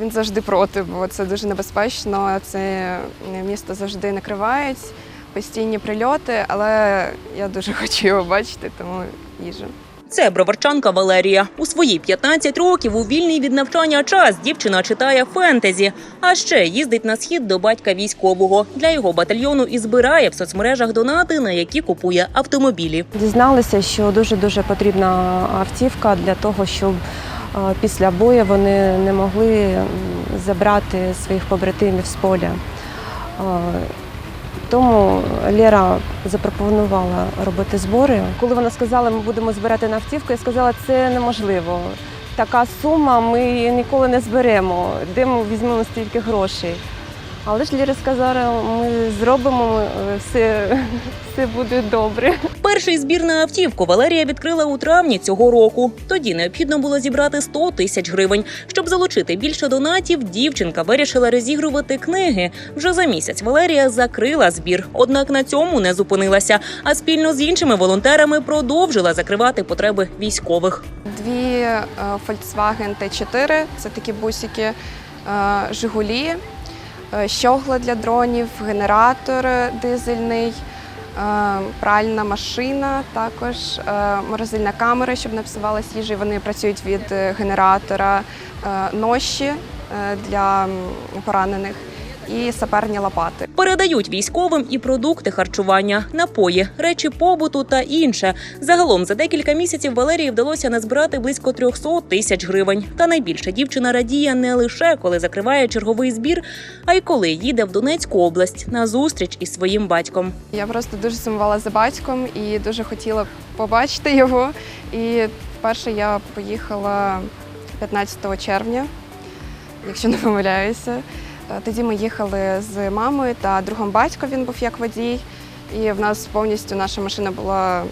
він завжди проти, бо це дуже небезпечно. Це місто завжди накривають, постійні прильоти, але я дуже хочу його бачити, тому їжу. Це броварчанка Валерія. У свої 15 років у вільний від навчання час дівчина читає фентезі, а ще їздить на схід до батька військового. Для його батальйону і збирає в соцмережах донати, на які купує автомобілі. Дізналися, що дуже дуже потрібна автівка для того, щоб після бою вони не могли забрати своїх побратимів з поля. Тому Лера запропонувала робити збори. Коли вона сказала, ми будемо збирати на автівку, я сказала, це неможливо. Така сума ми ніколи не зберемо. Де ми візьмемо стільки грошей? Але ж Ліра сказала, ми зробимо е, все, все буде добре. Перший збір на автівку Валерія відкрила у травні цього року. Тоді необхідно було зібрати 100 тисяч гривень. Щоб залучити більше донатів, дівчинка вирішила розігрувати книги. Вже за місяць Валерія закрила збір. Однак на цьому не зупинилася, а спільно з іншими волонтерами продовжила закривати потреби військових. Дві е, Volkswagen T4, це такі бусики, е, Жигулі, е, щогла для дронів, генератор дизельний, пральна машина, також е, морозильна камера, щоб не псувалась їжа. Вони працюють від е, генератора, е, ноші е, для поранених і саперні лопати. Передають військовим і продукти харчування, напої, речі побуту та інше. Загалом за декілька місяців Валерії вдалося назбирати близько 300 тисяч гривень. Та найбільше дівчина радіє не лише коли закриває черговий збір, а й коли їде в Донецьку область на зустріч із своїм батьком. Я просто дуже сумувала за батьком і дуже хотіла побачити його. І вперше я поїхала 15 червня, якщо не помиляюся. Е, Тоді ми їхали з мамою та другом батько, він був як водій. І в нас повністю наша машина була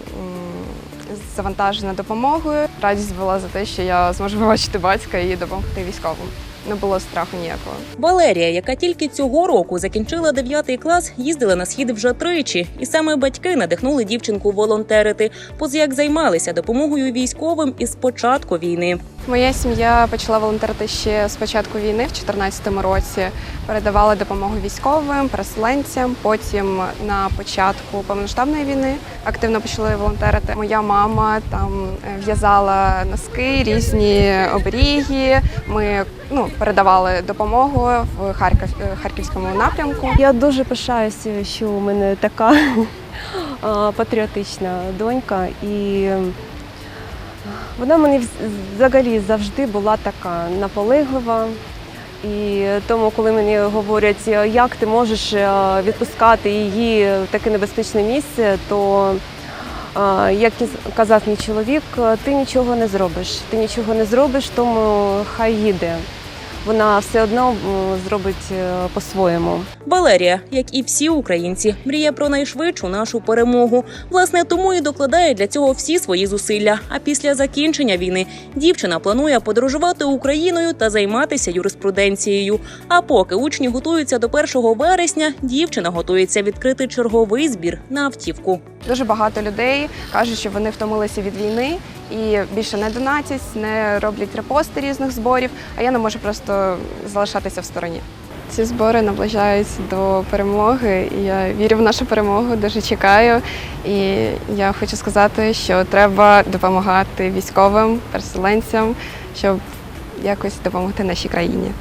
завантажена допомогою. Радість була за те, що я зможу побачити батька і допомогти військовим. Не було страху ніякого. Валерія, яка тільки цього року закінчила 9 клас, їздила на схід вже тричі, і саме батьки надихнули дівчинку волонтерити, позаяк займалися допомогою військовим із початку війни. Моя сім'я почала волонтерити ще з початку війни, в 2014 році. Передавали допомогу військовим, переселенцям. Потім на початку повномасштабної війни активно почали волонтерити. Моя мама там е, в'язала носки, різні оберіги. Ми ну, передавали допомогу в Харків, е, харківському напрямку. Я дуже пишаюся, що у мене така патріотична донька, і вона мені взагалі завжди була така наполеглива. І тому, коли мені говорять, як ти можеш е, відпускати її в таке небезпечне місце, то як казав мій чоловік, ти нічого не зробиш. Ти нічого не зробиш, тому хай їде. Вона все одно зробить е, по-своєму. Валерія, як і всі українці, мріє про найшвидшу нашу перемогу. Власне, тому і докладає для цього всі свої зусилля. А після закінчення війни дівчина планує подорожувати Україною та займатися юриспруденцією. А поки учні готуються до 1 вересня, дівчина готується відкрити черговий збір на автівку. Дуже багато людей кажуть, що вони втомилися від війни і більше не донатять, не роблять репости різних зборів. А я не можу просто залишатися в стороні. Ці збори наближають до перемоги, і я вірю в нашу перемогу, дуже чекаю. І я хочу сказати, що треба допомагати військовим, переселенцям, щоб якось допомогти нашій країні.